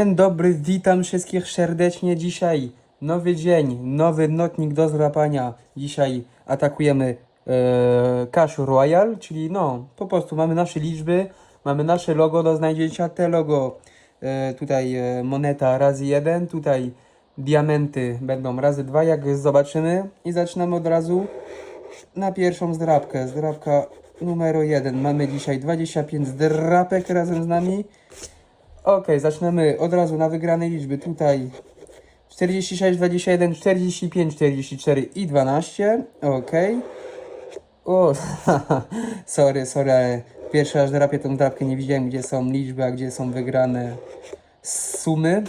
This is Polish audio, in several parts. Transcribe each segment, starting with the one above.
Dzień dobry, witam wszystkich serdecznie. Dzisiaj nowy dzień, nowy notnik do złapania. Dzisiaj atakujemy e, Cash Royal, czyli no, po prostu mamy nasze liczby, mamy nasze logo do znajdzienia. Te logo, e, tutaj e, moneta razy jeden, tutaj diamenty będą razy dwa, jak zobaczymy. I zaczynamy od razu na pierwszą zdrabkę. Zdrabka numer jeden. Mamy dzisiaj 25 zdrapek razem z nami. Ok, zaczynamy od razu na wygrane liczby. Tutaj 46, 21, 45, 44 i 12. Ok. O, sorry, sorry, ale pierwszy raz drapię tą drapkę, nie widziałem gdzie są liczby, a gdzie są wygrane sumy.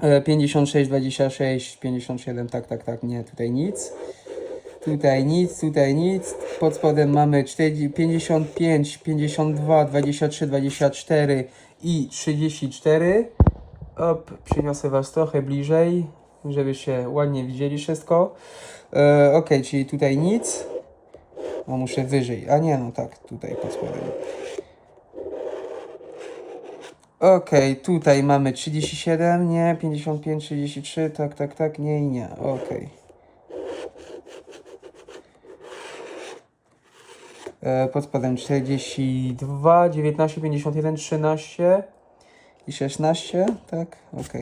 E, 56, 26, 57, tak, tak, tak, nie, tutaj nic. Tutaj nic, tutaj nic. Pod spodem mamy 40, 55, 52, 23, 24 i 34. Op, przyniosę Was trochę bliżej, żebyście ładnie widzieli wszystko. E, ok, czyli tutaj nic. A muszę wyżej. A nie, no tak, tutaj pod spodem. Ok, tutaj mamy 37, nie, 55, 33, tak, tak, tak, nie i nie. Ok. E, pod spodem 42, 19, 51, 13 i 16, tak? Ok.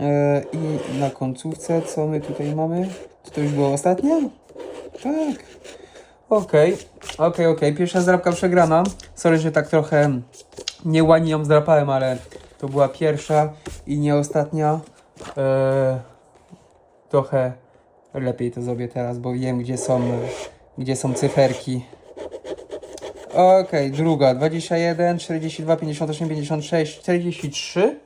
E, I na końcówce, co my tutaj mamy? Czy to już było ostatnie? Tak. Okej, okej, okej. Pierwsza zdrabka przegrana. Sorry, że tak trochę nieładnie ją zdrapałem, ale to była pierwsza i nie ostatnia. E, trochę lepiej to zrobię teraz, bo wiem, gdzie są, gdzie są cyferki. Okej, druga. 21, 42, 58, 56, 43.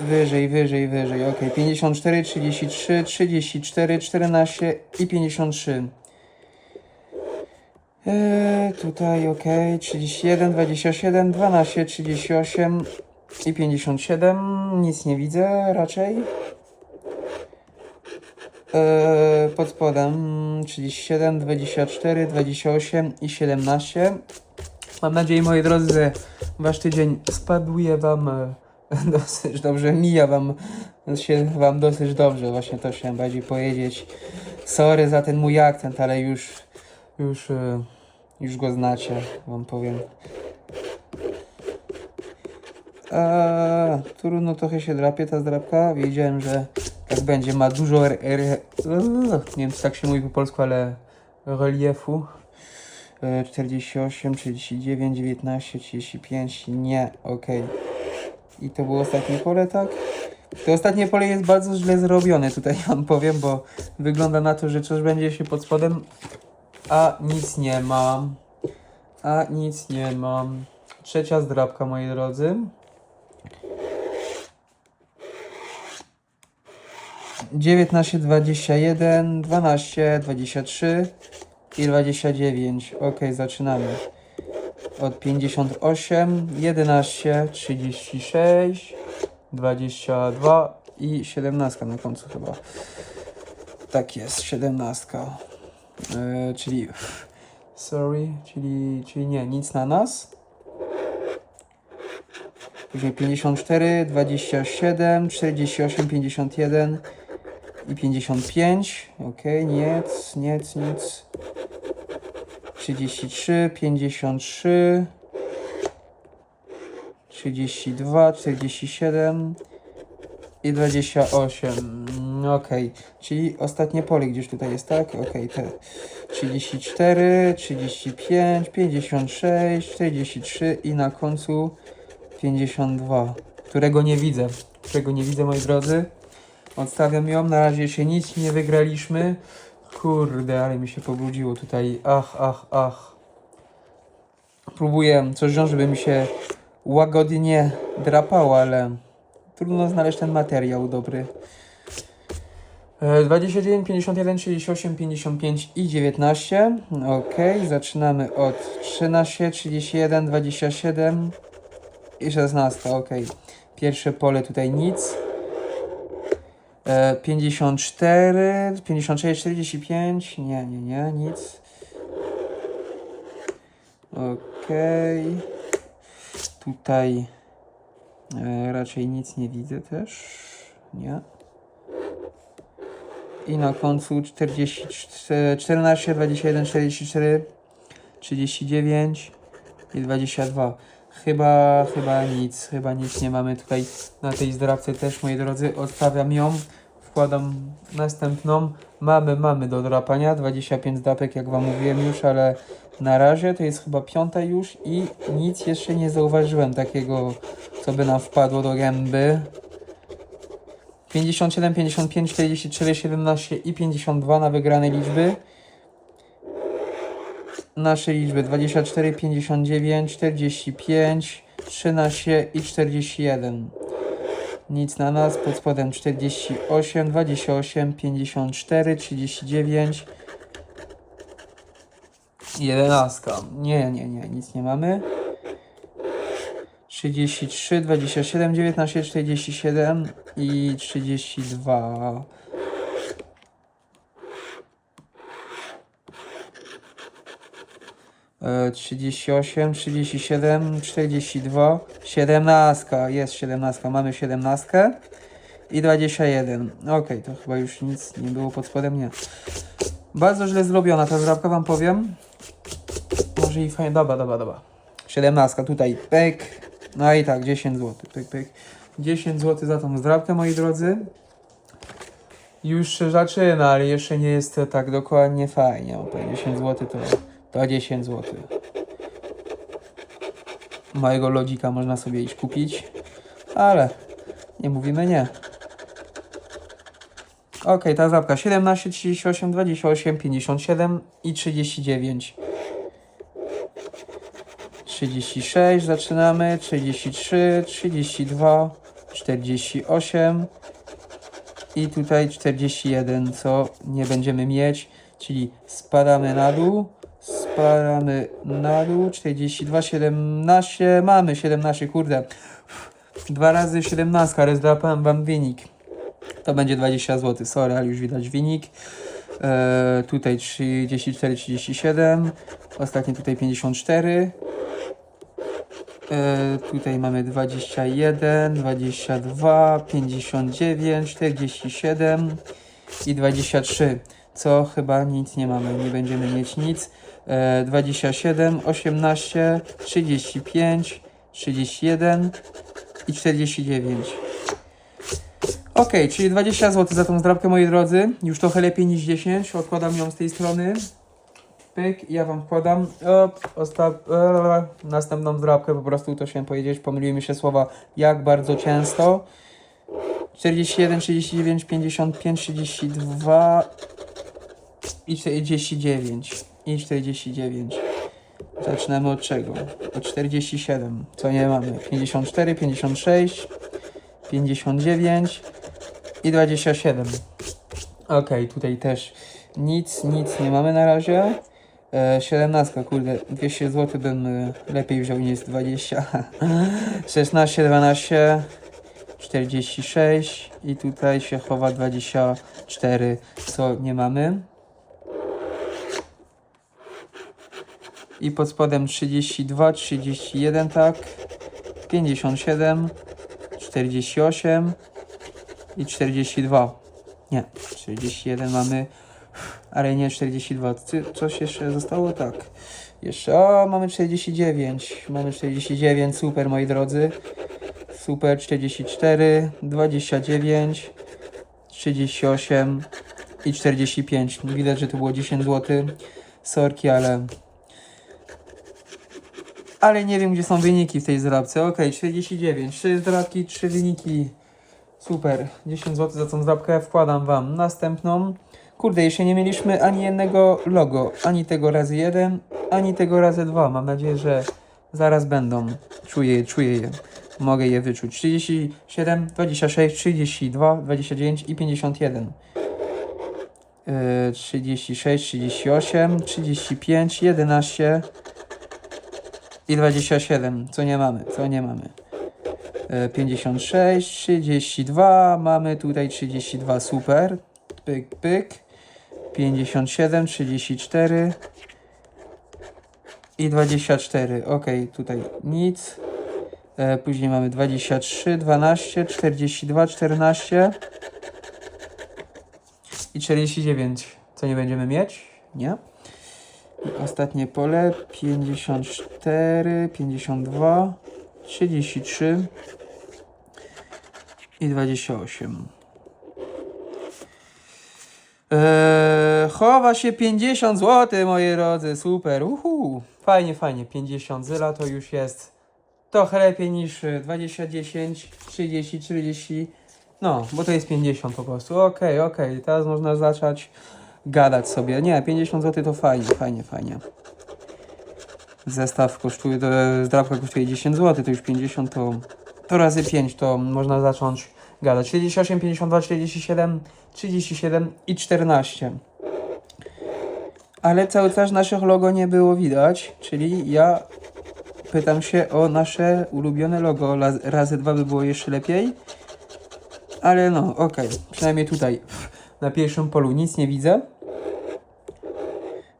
Wyżej, wyżej, wyżej. Okej, 54, 33, 34, 14 i 53. Eee, tutaj ok, 31, 27, 12, 38 i 57. Nic nie widzę raczej. Eee, pod spodem 37, 24, 28 i 17. Mam nadzieję, moi drodzy, że wasz tydzień spaduje wam e, dosyć dobrze, mija wam się wam dosyć dobrze. Właśnie to chciałem bardziej powiedzieć. Sorry za ten mój akcent, ale już, już, e, już go znacie, wam powiem. Eee, trudno trochę się drapie ta zdrapka. Wiedziałem, że tak będzie. Ma dużo r- r- nie wiem, czy tak się mówi po polsku, ale reliefu. E, 48, 39, 19, 35. Nie, okej. I to było ostatnie pole, tak? To ostatnie pole jest bardzo źle zrobione, tutaj wam powiem, bo wygląda na to, że coś będzie się pod spodem, a nic nie mam. A nic nie mam. Trzecia zdrabka, moi drodzy. 19, 21, 12, 23 i 29. Ok, zaczynamy. Od 58, 11, 36, 22 i 17 na końcu chyba. Tak jest, 17. E, czyli. Sorry, czyli, czyli nie, nic na nas. Później 54, 27, 48, 51 i 55. Ok, nic, nic, nic. 33, 53, 32, 47 i 28. Ok, czyli ostatnie pole gdzieś tutaj jest, tak? Ok, te 34, 35, 56, 43 i na końcu 52, którego nie widzę. Którego nie widzę, moi drodzy. Odstawiam ją, na razie się nic nie wygraliśmy. Kurde, ale mi się pobudziło tutaj. Ach, ach, ach. Próbuję coś wziąć, żeby mi się łagodnie drapało, ale trudno znaleźć ten materiał dobry. E, 29, 51, 38, 55 i 19. Ok, zaczynamy od 13, 31, 27 i 16. Ok, pierwsze pole tutaj nic. E, 54, 56, 45. Nie, nie, nie, nic. Okej. Tutaj e, raczej nic nie widzę też. Nie. I na końcu 44, 14, 21, 44, 39 i 22. Chyba, chyba nic, chyba nic nie mamy tutaj na tej zdrabce też, moi drodzy. Odstawiam ją, wkładam następną. Mamy, mamy do drapania, 25 drapek, jak wam mówiłem już, ale na razie to jest chyba piąta już i nic jeszcze nie zauważyłem takiego, co by nam wpadło do gęby. 57, 55, 44, 17 i 52 na wygrane liczby. Nasze liczby 24, 59, 45, 13 i 41. Nic na nas, pod spodem 48, 28, 54, 39, 11. Nie, nie, nie, nic nie mamy. 33, 27, 19, 47 i 32. 38, 37, 42, 17, jest 17, mamy 17 i 21. Ok, to chyba już nic nie było pod spodem, nie. Bardzo źle zrobiona ta zrabka, wam powiem. Może i fajnie, dobra, dobra, dobra. 17, tutaj pyk, no i tak, 10 zł, pyk, pyk. 10 zł za tą zdrabkę, moi drodzy. Już się zaczyna, ale jeszcze nie jest tak dokładnie fajnie. O, powiem, 10 zł to, to 10 zł. Mojego lodzika można sobie iść kupić, ale nie mówimy nie. Ok, ta zapka 17, 38, 28, 57 i 39. 36 zaczynamy, 33, 32, 48 i tutaj 41, co nie będziemy mieć, czyli spadamy na dół, spadamy na dół, 42, 17, mamy 17, kurde, dwa razy 17, ale zdrapałem wam wynik, to będzie 20 zł, sorry, ale już widać wynik. E, tutaj 34, 37, ostatni tutaj 54. E, tutaj mamy 21, 22, 59, 47 i 23. Co chyba nic nie mamy, nie będziemy mieć nic. E, 27, 18, 35, 31 i 49. Ok, czyli 20 zł za tą zdrabkę, moi drodzy. Już trochę lepiej niż 10. Odkładam ją z tej strony. Pyk, ja wam wkładam. Eee, następną zdrabkę, po prostu to chciałem powiedzieć. Pomyliły mi się słowa jak bardzo często. 41, 39, 55, 32 i 49. I 49. Zaczynamy od czego? Od 47, co nie mamy. 54, 56, 59 i 27. Ok, tutaj też nic, nic nie mamy na razie. E, 17, kurde, 200 zł bym e, lepiej wziął niż 20. 16, 12, 46 i tutaj się chowa 24, co nie mamy. I pod spodem 32, 31, tak. 57, 48 i 42. Nie, 41 mamy, ale nie 42. Ty- Coś jeszcze zostało? Tak. Jeszcze, o, mamy 49. Mamy 49, super moi drodzy. Super, 44, 29, 38 i 45. Widać, że to było 10 zł. Sorki, ale ale nie wiem, gdzie są wyniki w tej zdrabce. Ok, 49. 3 zdrabki, 3 wyniki. Super. 10 zł za tą zdrabkę. Wkładam Wam następną. Kurde, jeszcze nie mieliśmy ani jednego logo. Ani tego razy jeden, ani tego razy dwa. Mam nadzieję, że zaraz będą. Czuję je, czuję je. Mogę je wyczuć. 37, 26, 32, 29 i 51. Yy, 36, 38, 35, 11, i 27, co nie mamy, co nie mamy. E, 56, 32, mamy tutaj 32, super. Pyk, pyk. 57, 34 i 24. Ok, tutaj nic. E, później mamy 23, 12, 42, 14 i 49. Co nie będziemy mieć? Nie. Ostatnie pole 54, 52, 33 i 28. Eee, chowa się 50 zł, moi drodzy, super, uhu. Fajnie, fajnie, 50 zyla to już jest trochę lepiej niż e, 20, 10, 30, 40, no, bo to jest 50 po prostu, okej, okej, teraz można zacząć gadać sobie, nie, 50 zł to fajnie, fajnie, fajnie. Zestaw kosztuje, to zdrabka kosztuje 10 zł, to już 50 to, to razy 5 to można zacząć gadać. 48, 52, 47, 37 i 14. Ale cały czas naszych logo nie było widać, czyli ja pytam się o nasze ulubione logo. Raz- Razy dwa by było jeszcze lepiej. Ale no, okej. Przynajmniej tutaj na pierwszym polu nic nie widzę.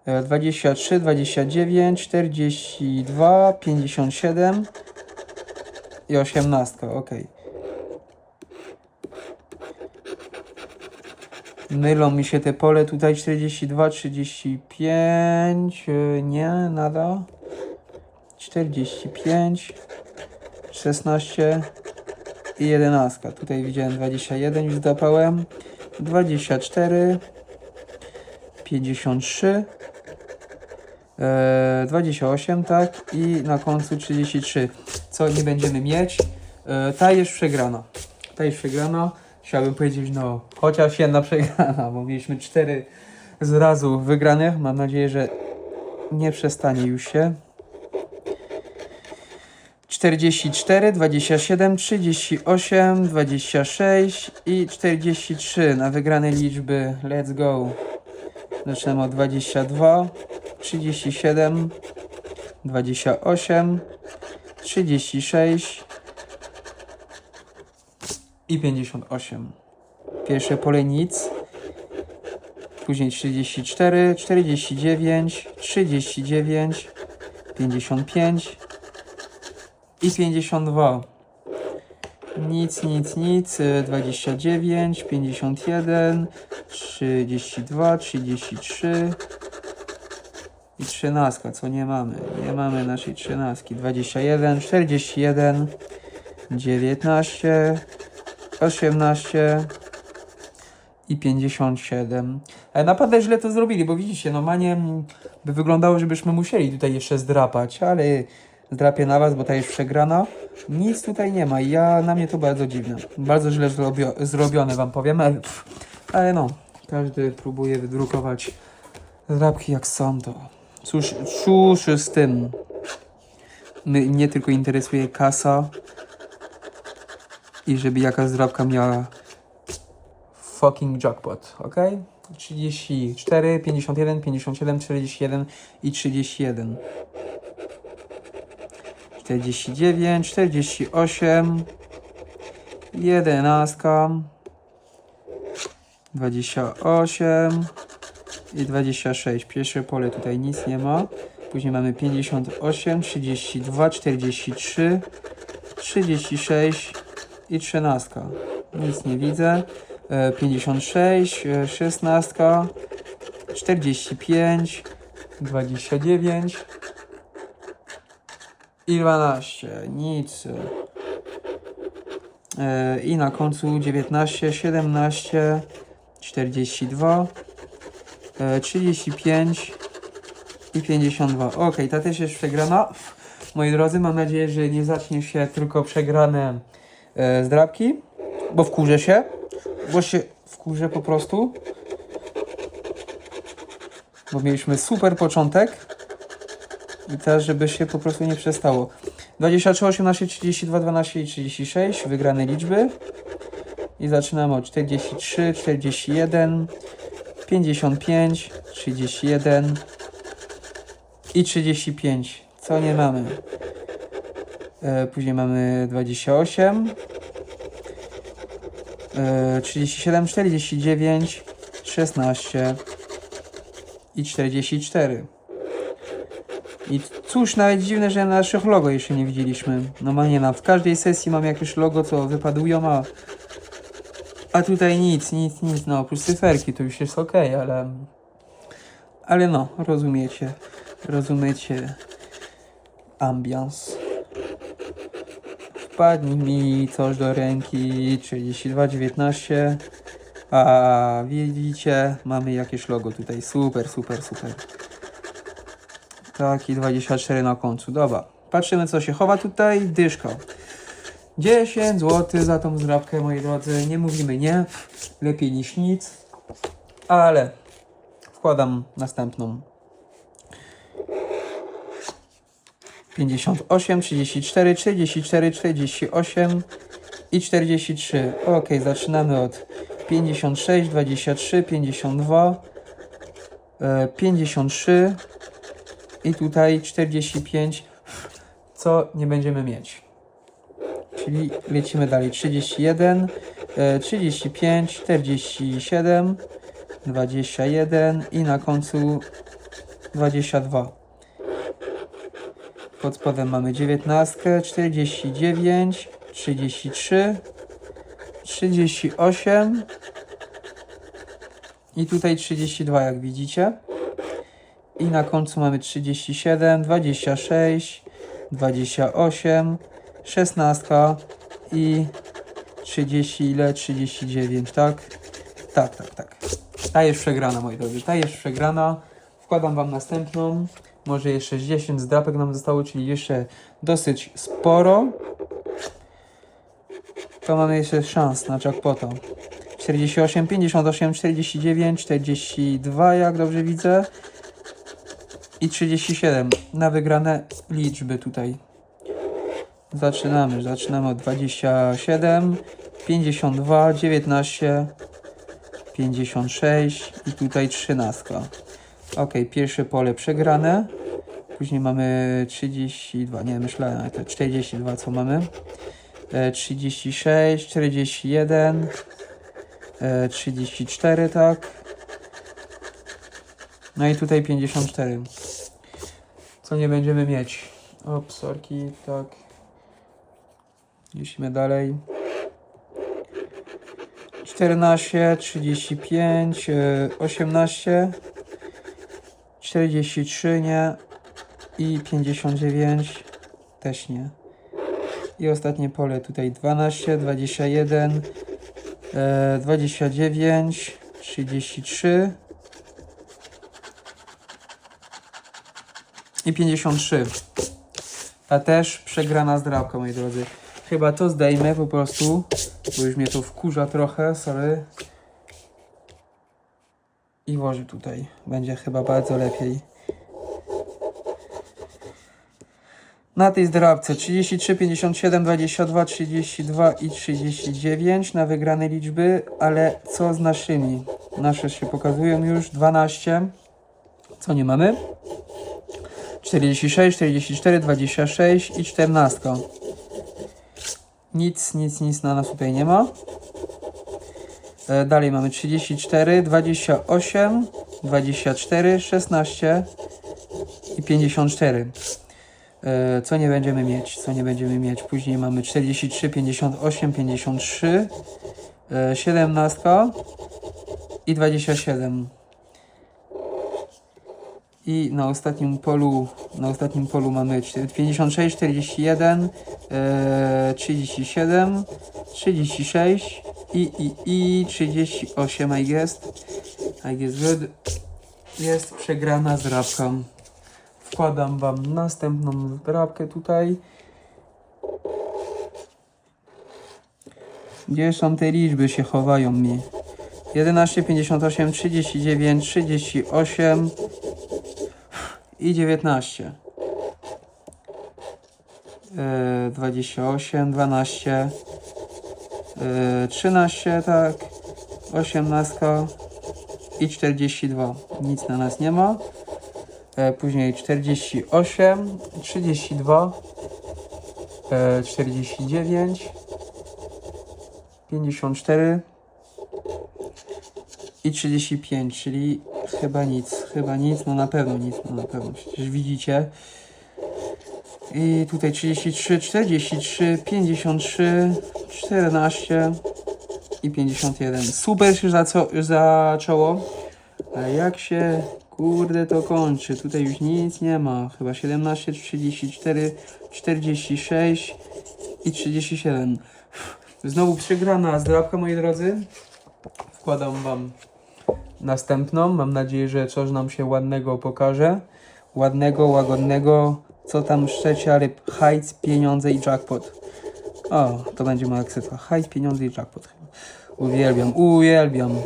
E, 23, 29, 42, 57 i 18. Okej. Mylą mi się te pole tutaj 42, 35, e, nie, nada. 45, 16 i 11. Tutaj widziałem 21, już zapałem. 24, 53, e, 28, tak, i na końcu 33. Co nie będziemy mieć? E, ta jest przegrana. Ta jest przegrana. Chciałbym powiedzieć, no, chociaż jedna przegrana, bo mieliśmy cztery z razu wygranych. Mam nadzieję, że nie przestanie już się. 44, 27, 38, 26 i 43 na wygrane liczby. Let's go. Zaczynamy od 22, 37, 28, 36 i 58. Pierwsze pole nic. Później 34, 49, 39, 55 i 52. Nic, nic, nic. y, 29, 51, 32, 33 i 13. Co nie mamy? Nie mamy naszej 13. 21, 41, 19, 18 i 57. Ale naprawdę źle to zrobili, bo widzicie, normalnie mm, by wyglądało, żebyśmy musieli tutaj jeszcze zdrapać, ale zdrapię na was, bo ta jest przegrana. Nic tutaj nie ma ja, na mnie to bardzo dziwne. Bardzo źle zrobio, zrobione wam powiem, ale, ale no, każdy próbuje wydrukować zdrapki jak są to. Cóż, cóż z tym. My, mnie tylko interesuje kasa i żeby jaka zdrabka miała fucking jackpot, ok? 34, 51, 57, 41 i 31. 49, 48, 11, 28 i 26. Pierwsze pole tutaj nic nie ma. Później mamy 58, 32, 43, 36 i 13. Nic nie widzę. E, 56, e, 16, 45, 29 i 12. Nic. E, I na końcu 19, 17, 42, e, 35 i 52. Ok, ta też jest przegrana. Moi drodzy, mam nadzieję, że nie zacznie się tylko przegrane e, zdrabki, bo wkurzę się, bo się wkurzę po prostu. Bo mieliśmy super początek. I teraz, żeby się po prostu nie przestało. 23, 18, 32, 12 i 36. Wygrane liczby. I zaczynamy od 43, 41, 55, 31 i 35. Co nie mamy? E, później mamy 28, e, 37, 49, 16 i 44. I cóż, nawet dziwne, że naszych logo jeszcze nie widzieliśmy. Normalnie na w każdej sesji mam jakieś logo, co wypadują, a, a tutaj nic, nic, nic, no oprócz cyferki to już jest ok, ale ale no, rozumiecie, rozumiecie ambians. Wpadnij mi coś do ręki, 3219, a widzicie, mamy jakieś logo tutaj, super, super, super. Tak, i 24 na końcu. Dobra. Patrzymy, co się chowa tutaj. Dyszko. 10 zł za tą zdrabkę, moi drodzy. Nie mówimy nie. Lepiej niż nic. Ale wkładam następną. 58, 34, 34, 48 i 43. Ok, zaczynamy od 56, 23, 52, e, 53 i tutaj 45, co nie będziemy mieć. Czyli lecimy dalej. 31, e, 35, 47, 21 i na końcu 22. Pod spodem mamy 19, 49, 33, 38 i tutaj 32 jak widzicie. I na końcu mamy 37, 26, 28, 16 i 30 ile? 39, tak? Tak, tak, tak. Ta jest przegrana, moi drodzy. Ta jest przegrana. Wkładam Wam następną. Może jeszcze z 10 zdrapek nam zostało, czyli jeszcze dosyć sporo. To mamy jeszcze szans na jackpota. 48, 58, 49, 42, jak dobrze widzę. I 37 na wygrane liczby tutaj. Zaczynamy, zaczynamy od 27, 52, 19, 56 i tutaj 13. Ok, pierwsze pole przegrane. Później mamy 32, nie myślałem, ale to 42 co mamy. E, 36, 41, e, 34, tak. No i tutaj 54. Co nie będziemy mieć. O, tak. Lecimy dalej. 14, 35, e, 18, 43 nie i 59 też nie. I ostatnie pole tutaj 12, 21, e, 29, 33 i 53. Ta też przegrana zdrabka, moi drodzy. Chyba to zdejmę po prostu, bo już mnie to wkurza trochę, sorry. I włożę tutaj. Będzie chyba bardzo lepiej. Na tej zdrabce 33, 57, 22, 32 i 39 na wygrane liczby, ale co z naszymi? Nasze się pokazują już 12. Co nie mamy? 46, 44, 26 i 14. Nic, nic, nic na nas tutaj nie ma. E, dalej mamy 34, 28, 24, 16 i 54. E, co nie będziemy mieć? Co nie będziemy mieć? Później mamy 43, 58, 53, e, 17 i 27. I na ostatnim polu, na ostatnim polu mamy 56, 41, e, 37, 36 i, i, i 38 I guess. I guess good. Jest przegrana zdrabka. Wkładam wam następną zdrabkę tutaj. Gdzie są te liczby się chowają mi? 11, 58, 39, 38 i 19. E, 28, 12, e, 13, tak, 18 i 42. Nic na nas nie ma. E, później 48, 32, e, 49, 54 i 35, czyli Chyba nic, chyba nic, no na pewno nic, no na pewno, przecież widzicie. I tutaj 33, 43, 53, 14 i 51. Super się zaco- zaczęło. Ale jak się kurde to kończy? Tutaj już nic nie ma. Chyba 17, 34, 46 i 37. Znowu przegrana zdrabka, moi drodzy. Wkładam wam następną. Mam nadzieję, że coś nam się ładnego pokaże. Ładnego, łagodnego. Co tam trzecia ryb? Hajc, pieniądze i jackpot. O, to będzie moja ksywa. Hajc, pieniądze i jackpot. Uwielbiam, uwielbiam.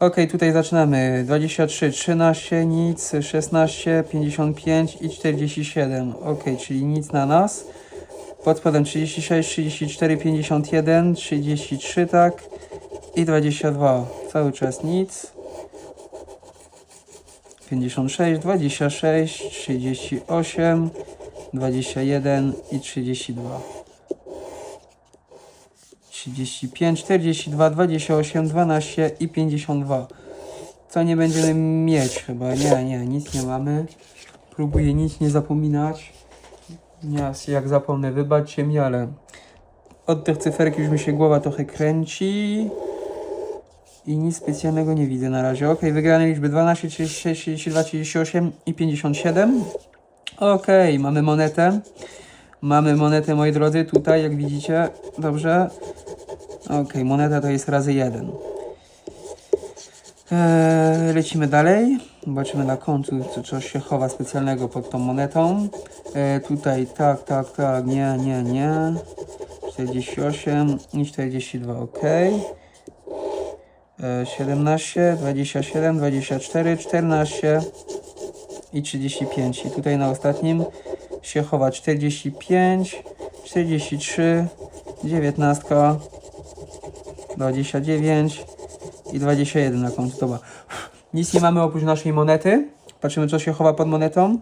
Ok, tutaj zaczynamy. 23, 13, nic, 16, 55 i 47. Ok, czyli nic na nas. Pod spodem 36, 34, 51, 33, tak. I 22. Cały czas nic. 56, 26, 38, 21 i 32. 35, 42, 28, 12 i 52. Co nie będziemy mieć chyba? Nie, nie, nic nie mamy. Próbuję nic nie zapominać. Nie, jak zapomnę, wybaczcie mi, ale od tych cyferek już mi się głowa trochę kręci. I nic specjalnego nie widzę na razie. Ok, wygrane liczby 12, 36, 32, 38 i 57. Ok, mamy monetę. Mamy monetę, moi drodzy, tutaj, jak widzicie. Dobrze. Ok, moneta to jest razy 1. Eee, lecimy dalej. Zobaczymy na końcu, czy coś się chowa specjalnego pod tą monetą. Eee, tutaj tak, tak, tak, nie, nie, nie. 48 i 42, ok. Eee, 17, 27, 24, 14 i 35. I tutaj na ostatnim się chowa 45, 43, 19, 29 i 21 na końcu. Dobra. Nic nie mamy oprócz naszej monety. Patrzymy, co się chowa pod monetą.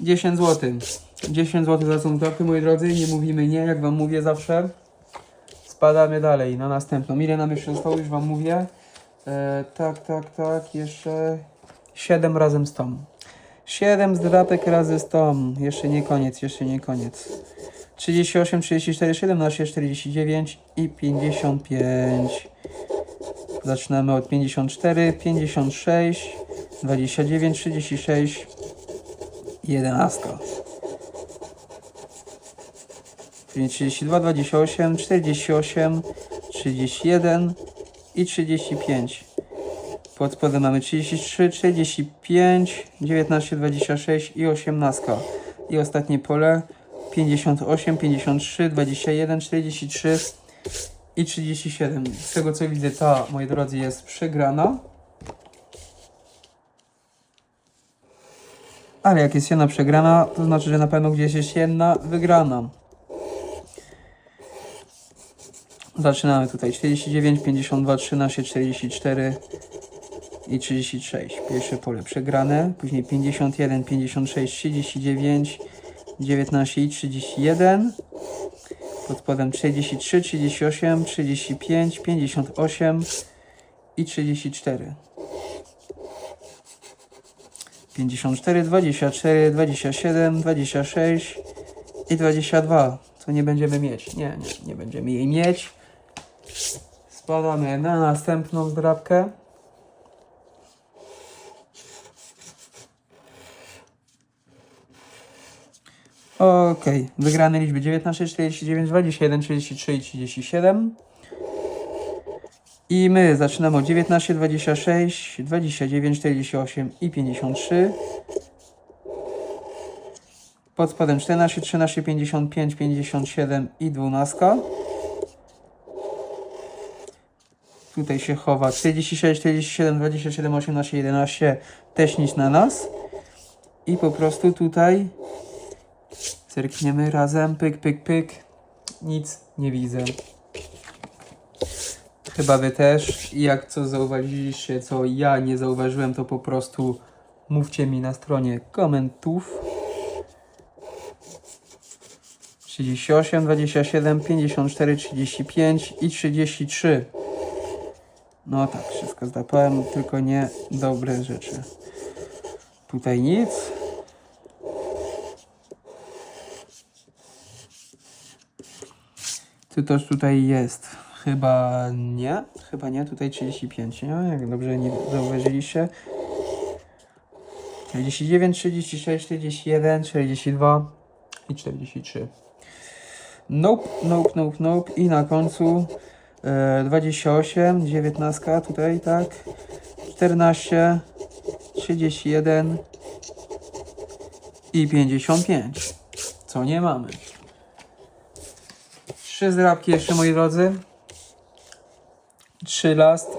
10 zł. 10 zł za tą trafkę, moi drodzy. Nie mówimy nie, jak wam mówię zawsze. Spadamy dalej na następną. Ile nam jeszcze zostało, już wam mówię. E, tak, tak, tak. Jeszcze 7 razem z tą. 7 zdrapek razy z tą. Jeszcze nie koniec, jeszcze nie koniec. 38, 34, 17, 49 i 55. Zaczynamy od 54, 56, 29, 36 i 11. Czyli 32, 28, 48, 31 i 35. Pod spodem mamy 33, 45, 19, 26 i 18. I ostatnie pole 58, 53, 21, 43 i 37. Z tego co widzę, ta, moi drodzy, jest przegrana. Ale jak jest jedna przegrana, to znaczy, że na pewno gdzieś jest jedna wygrana. Zaczynamy tutaj 49, 52, 13, 44 i 36. Pierwsze pole przegrane, później 51, 56, 39, 19 i 31. Pod spodem 33, 38, 35, 58 i 34. 54, 24, 27, 26 i 22. Co nie będziemy mieć? Nie, nie, nie będziemy jej mieć. Spadamy na następną zdrabkę. Okej, wygrane liczby 19, 49, 21, 33 i 37. I my zaczynamy od 19, 26, 29, 48 i 53. Pod spodem 14, 13, 55, 57 i 12. Tutaj się chowa 46, 47, 27, 18, 11. Też nic na nas. I po prostu tutaj Zerkniemy razem, pyk, pyk, pyk. Nic nie widzę. Chyba wy też. Jak co zauważyliście, co ja nie zauważyłem, to po prostu mówcie mi na stronie komentów. 38, 27, 54, 35 i 33. No tak, wszystko zdrapałem, tylko nie dobre rzeczy. Tutaj nic. Czy też tutaj jest? Chyba nie. Chyba nie. Tutaj 35, nie? Jak dobrze nie zauważyliście. 49, 36, 41, 42 i 43. Nope, nope, nope, nope. I na końcu 28, 19 tutaj, tak. 14, 31 i 55. Co nie mamy. Trzy zrabki jeszcze, moi drodzy. Trzy last.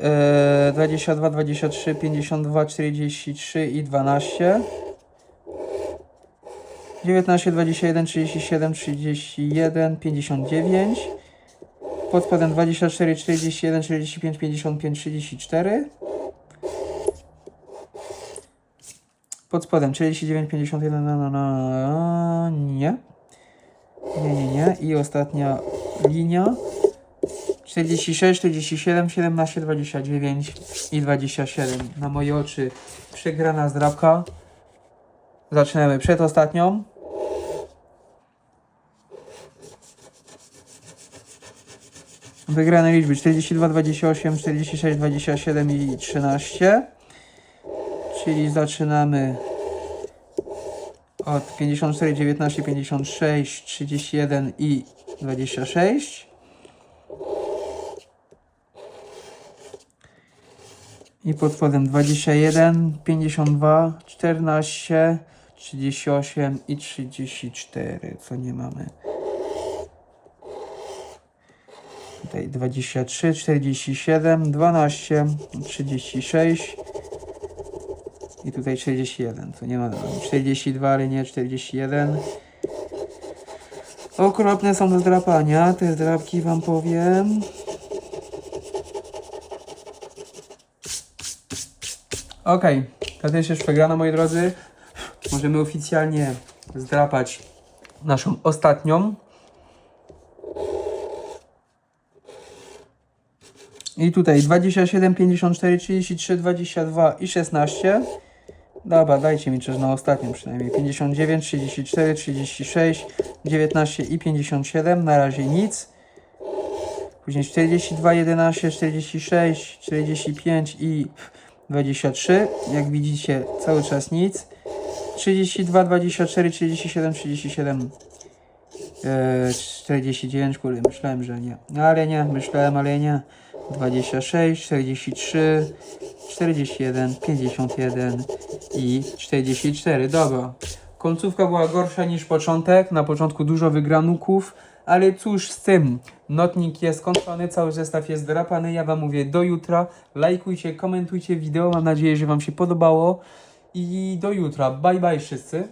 E, 22, 23, 52, 43 i 12. 19, 21, 37, 31, 59. Pod spodem 24, 41, 45, 55, 34. Pod spodem 49, 51, no, no, no, nie. Nie, nie, nie. I ostatnia linia. 46, 47, 17, 29 i 27. Na moje oczy przegrana zdrabka. Zaczynamy przed ostatnią. Wygrane liczby 42, 28, 46, 27 i 13. Czyli zaczynamy od 54, 19, 56, 31 i 26. I pod spodem 21, 52, 14, 38 i 34, co nie mamy. Tutaj 23, 47, 12, 36 i tutaj 41, co nie mamy. 42, ale nie 41. Okropne są do zdrapania, te zdrapki wam powiem. Okej, to też już przegrana, moi drodzy. Możemy oficjalnie zdrapać naszą ostatnią. I tutaj 27, 54, 33, 22 i 16. Dobra, dajcie mi coś na ostatnią przynajmniej. 59, 34, 36, 19 i 57. Na razie nic. Później 42, 11, 46, 45 i 23. Jak widzicie, cały czas nic. 32, 24, 37, 37, e, 49. Kurde, myślałem, że nie. No, Ale nie, myślałem, ale nie. 26, 43, 41, 51 i 44. Dobra. Końcówka była gorsza niż początek. Na początku dużo wygranuków, ale cóż z tym. Notnik jest skończony, cały zestaw jest drapany. Ja Wam mówię do jutra. Lajkujcie, komentujcie wideo. Mam nadzieję, że Wam się podobało. I do jutra. Bye bye wszyscy.